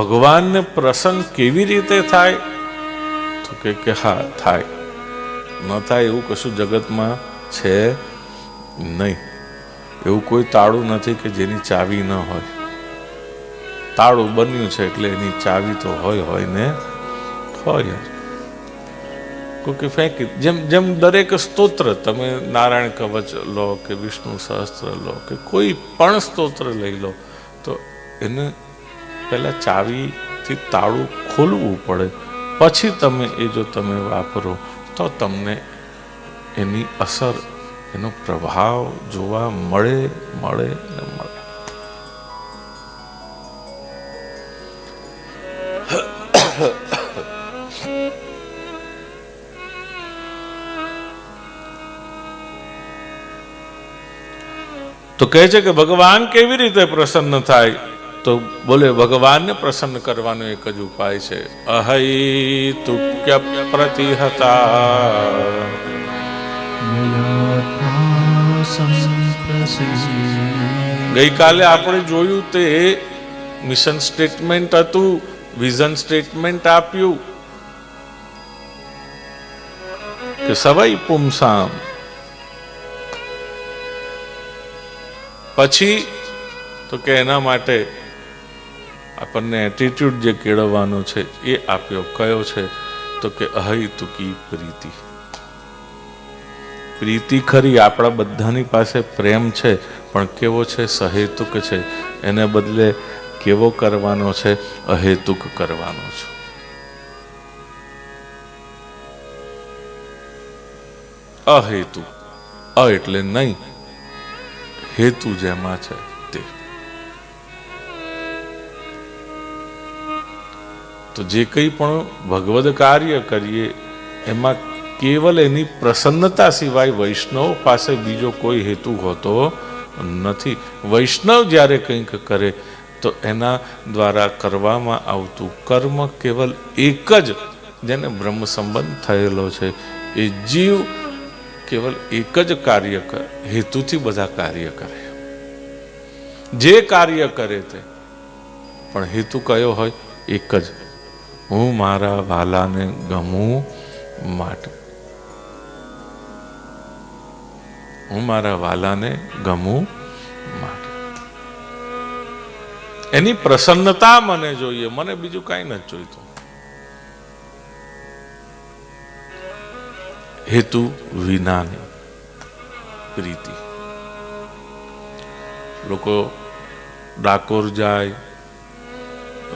ભગવાનને પ્રસન્ન કેવી રીતે થાય? તો કે કે હા, થાય. ન થાય એવું કશું જગતમાં છે નહીં. એવું કોઈ તાળું નથી કે જેની ચાવી ન હોય. તાળું બન્યું છે એટલે એની ચાવી તો હોય હોય ને? હોય. કોઈ કે ફેંકી. જેમ જેમ દરેક સ્તોત્ર, તમે નારાયણ કવચ લો કે વિષ્ણુ સહસ્ત્ર લો કે કોઈ પણ સ્તોત્ર લઈ લો, તો એને પહેલા ચાવીથી તાળું ખોલવું પડે. પછી તમે એ જો તમે વાપરો, તો તમને એની અસર, એનો પ્રભાવ જોવા મળે મળે ને મળે. તો કહે છે કે ભગવાન કેવી રીતે પ્રસન્ન થાય? તો બોલે, ભગવાનને પ્રસન્ન કરવાનો એક જ ઉપાય છે. અહૈ તુક્ય પ્રતિહતા ગઈકાલે આપણે જોયું તે મિશન સ્ટેટમેન્ટ હતું, વિઝન સ્ટેટમેન્ટ આપ્યું. કે સવાઈ પુમસામ. પછી તો કે એના માટે આપણને એટીટ્યુડ જે કેળવવાનો છે, એ આપ્યો. કયો છે? તો કે અહૈતુકી પ્રીતિ. પ્રીતિ ખરી આપણા બધાની પાસે પ્રેમ છે, પણ કેવો છે? સહેતુક છે. એને બદલે કેવો કરવાનો છે? અહેતુક કરવાનો છે. અહેતુ અ એટલે નહીં, હેતુ જેમાં છે. તે જે કંઈ પણ ભગવદ કાર્ય કરીએ, એમાં કેવલ એની પ્રસન્નતા સિવાય વૈષ્ણવ પાસે બીજો કોઈ હેતુ હોતો નથી. વૈષ્ણવ જ્યારે કંઈક કરે, તો એના દ્વારા કરવામાં આવતું કર્મ કેવલ એક જ જેને બ્રહ્મ સંબંધ થયેલો છે. એ જીવ કેવલ એક જ કાર્ય કરે હેતુથી બધા કાર્ય કરે. જે કાર્ય કરે તે, પણ હેતુ કયો હોય? એક જ. હું મારા વાલાને ગમું માટે. હું મારા વાલાને ગમું માટે. એની પ્રસન્નતા મને જોઈએ, મને બીજું કાંઈ નથી જોઈતું. હેતુ વિનાની પ્રીતિ. લોકો ડાકોર જાય,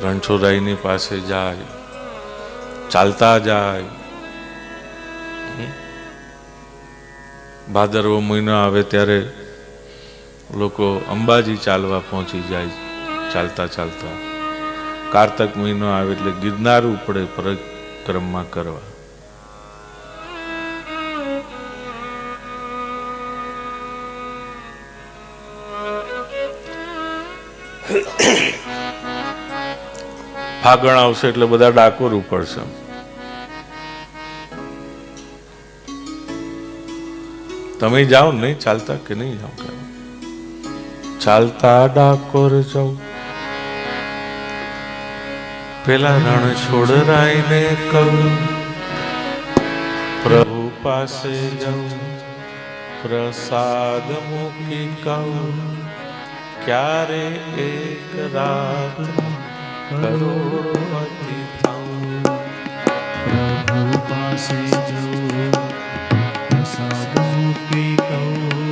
રણછોડરાયની પાસે જાય ચાલતા જાય. ભાદરવો મહિનો આવે ત્યારે લોકો અંબાજી ચાલવા પહોંચી જાય ચાલતા ચાલતા. કારતક મહિનો આવે એટલે ગિરનાર ઉપડે પરિક્રમા કરવા. ફાગણ આવશે એટલે બધા ડાકોર ઉપડશે. તમે જાઓ નહીં, ચાલતા કે નહીં જાઓ? ચાલતા ડાકોર જાઉં પેલા રણ છોડરાઈને કહું, પ્રભુ પાસે જાઉં, પ્રસાદ મૂકી કહું ક્યારે એક રાત કરોડપતિ થાઉં. પ્રભુ પાસે જવું પ્રસાદ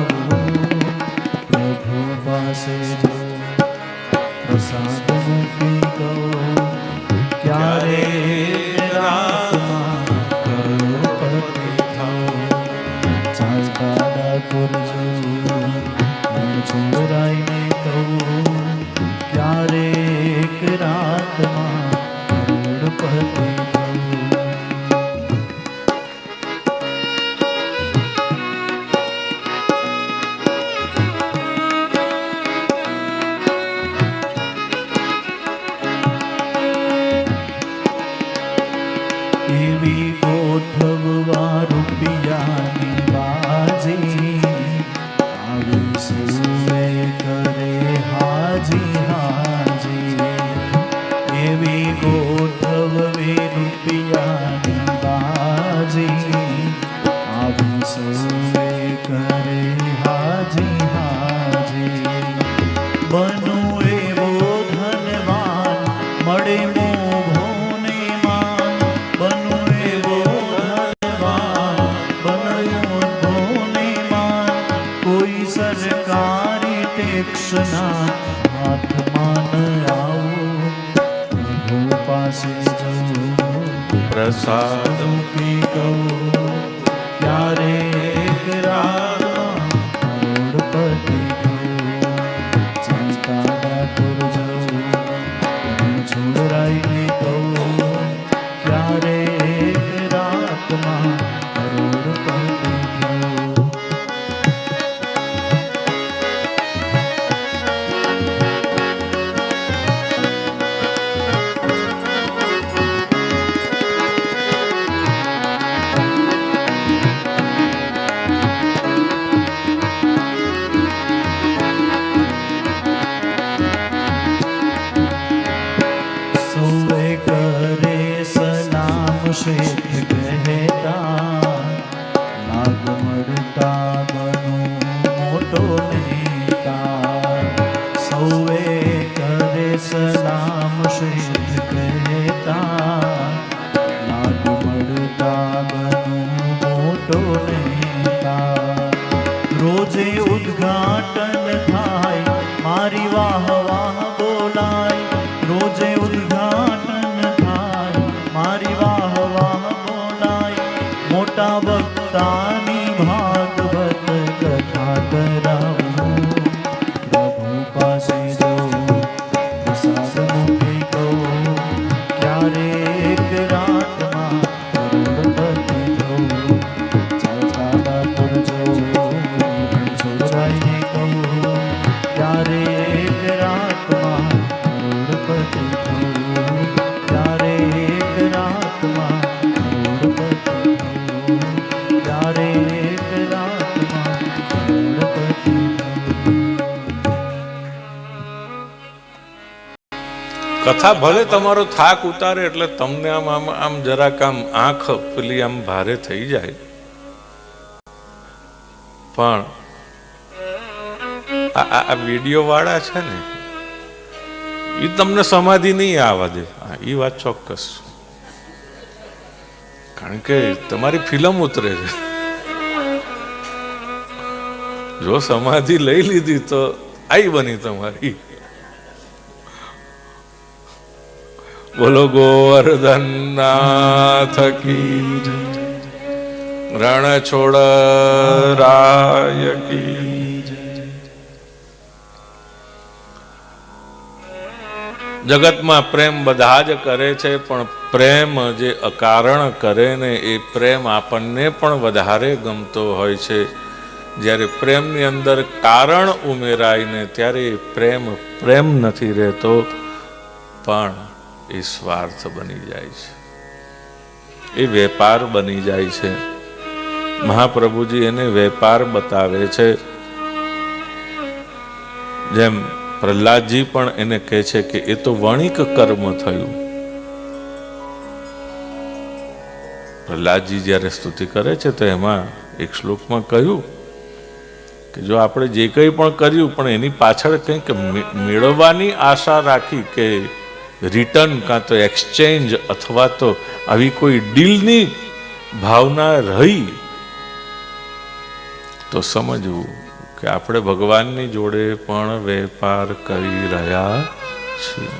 કોઈ ટેક્ષના હાથમાં આવું. પાસે જવું પ્રસાદ મૂકી કહું. ક્યારેક રાતમાં શેઠ કહેતા લાગ મળતા બનું મોટો નેતા. સૌએ કરે સલામ શેઠ કહેતા. લાગ મળતા બનું મોટો રોજે ઉદઘાટન થાય, મારી વાહ વાહ. કથા ભલે તમારો થાક ઉતારે એટલે તમને આમ આમ આમ જરાક આમ આંખ પેલી આમ ભારે થઈ જાય. પણ આ વીડિયો વાળા છે ને એ તમને સમાધિ નહીં આવવા દે. એ વાત ચોક્કસ. કારણ કે તમારી ફિલ્મ ઉતરે છે. જો સમાધિ લઈ લીધી તો આઈ બની તમારી. બોલો ગોવર્ધન નાથ કી રણ છોડ રાય કી જગતમાં પ્રેમ બધા જ કરે છે, પણ પ્રેમ જે અકારણ કરે ને એ પ્રેમ આપણને પણ વધારે ગમતો હોય છે. જ્યારે પ્રેમની અંદર કારણ ઉમેરાય ને ત્યારે પ્રેમ પ્રેમ નથી રહેતો. પણ એ સ્વાર્થ બની જાય છે. એ વેપાર બની જાય છે. મહાપ્રભુજી એને વેપાર બતાવે છે. જેમ પ્રહલાદજી પણ એને કહે છે કે એ તો વણિક કર્મ થયું. પ્રહલાદજી જ્યારે સ્તુતિ કરે છે તો એમાં એક શ્લોકમાં કહ્યું કે જો આપણે જે કંઈ પણ કર્યું પણ એની પાછળ કંઈક મેળવવાની આશા રાખી કે રિટર્ન કાં તો એક્સચેન્જ અથવા તો આવી કોઈ ડીલની ભાવના રહી, તો સમજવું કે આપણે ભગવાનની જોડે પણ વેપાર કરી રહ્યા છીએ.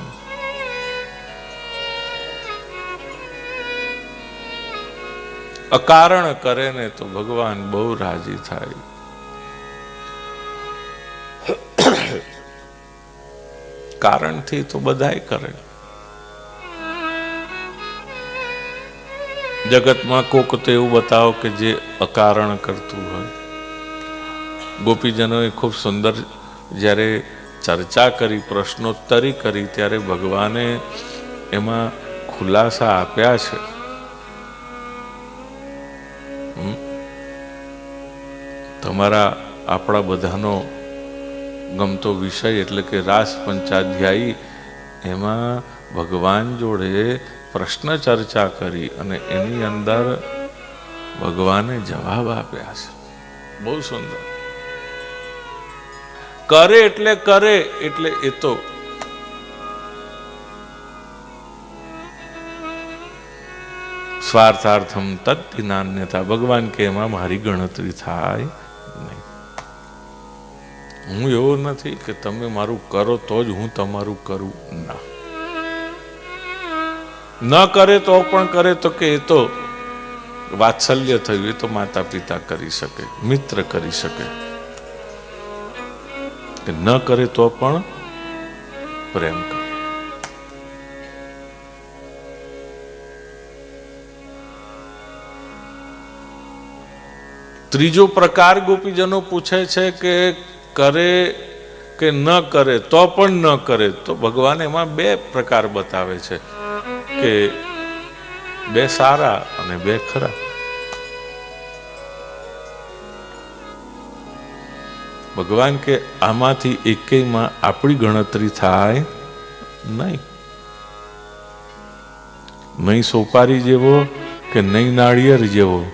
અકારણ કરે ને તો ભગવાન બહુ રાજી થાય. કારણથી તો બધાય કરે. જગતમાં કોક તો એવું બતાવો કે જે અકારણ કરતું હોય. ગોપીજનોએ ખૂબ સુંદર જ્યારે ચર્ચા કરી, પ્રશ્નોત્તરી કરી, ત્યારે ભગવાને એમાં ખુલાસા આપ્યા છે. તમારા આપણા બધાનો ગમતો વિષય એટલે કે રાસ પંચાધ્યાયી, એમાં ભગવાન જોડે પ્રશ્ન ચર્ચા કરી અને એની અંદર ભગવાને જવાબ આપ્યા છે. બહુ સુંદર. કરે એટલે કરે, એટલે એ તો સ્વાર્થાર્થમ તત્તિ નાન્યતા ભગવાન કે એમાં મારી ગણતરી થાય નહીં. હું એવો નથી કે તમે મારું કરો તો જ હું તમારું કરું ના. ન કરે તો પણ કરે તો કે એ તો વાત્સલ્ય થયું, એ તો માતા પિતા કરી શકે, મિત્ર કરી શકે. કે ન કરે તો પણ પ્રેમ કરે. ત્રીજો પ્રકાર ગોપીજનો પૂછે છે કે કરે કે ન કરે, તો પણ ન કરે, તો ભગવાન એમાં બે પ્રકાર બતાવે છે. કે બે સારા અને બે ખરા. ભગવાન કે આમાંથી એકેયમાં આપણી ગણતરી થાય નહીં. નહીં સોપારી જેવો કે નહીં નાળિયેર જેવો.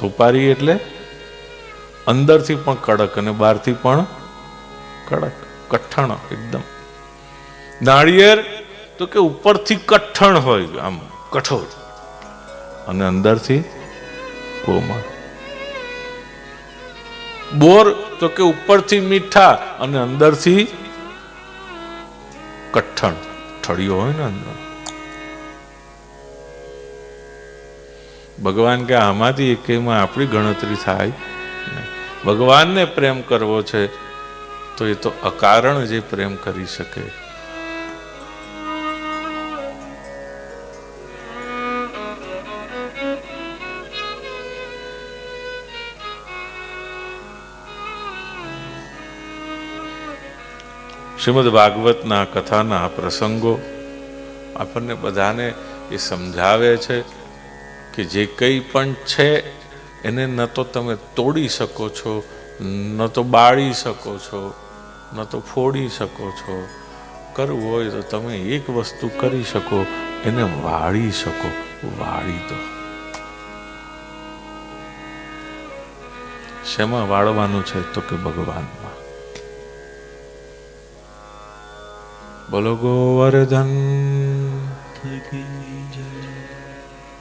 સોપારી એટલે અંદરથી પણ કડક અને બહારથી પણ કડક, કઠણ એકદમ. નાળિયેર તો કે ઉપરથી કઠણ હોય આમ. કઠોર. અને અંદરથી કોમળ. બોર તો કે ઉપરથી મીઠા અને અંદરથી કઠણ. ઠળિયો હોય ને અંદર. ભગવાન કે આમાંથી એકેયમાં આપણી ગણતરી થાય ભગવાનને પ્રેમ કરવો છે તો એ તો અકારણ જે પ્રેમ કરી શકે. શ્રીમદ ભાગવતના કથાના પ્રસંગો આપણને બધાને એ સમજાવે છે કે જે કંઈ પણ છે, એને ન તો તમે તોડી શકો છો, ન તો બાળી શકો છો, ન તો ફોડી શકો છો. કરવું હોય તો તમે એક વસ્તુ કરી શકો, એને વાળી શકો, વાળી દો. શેમાં વાળવાનું છે તો કે ભગવાનમાં? બોલો ગોવર્ધન કી જય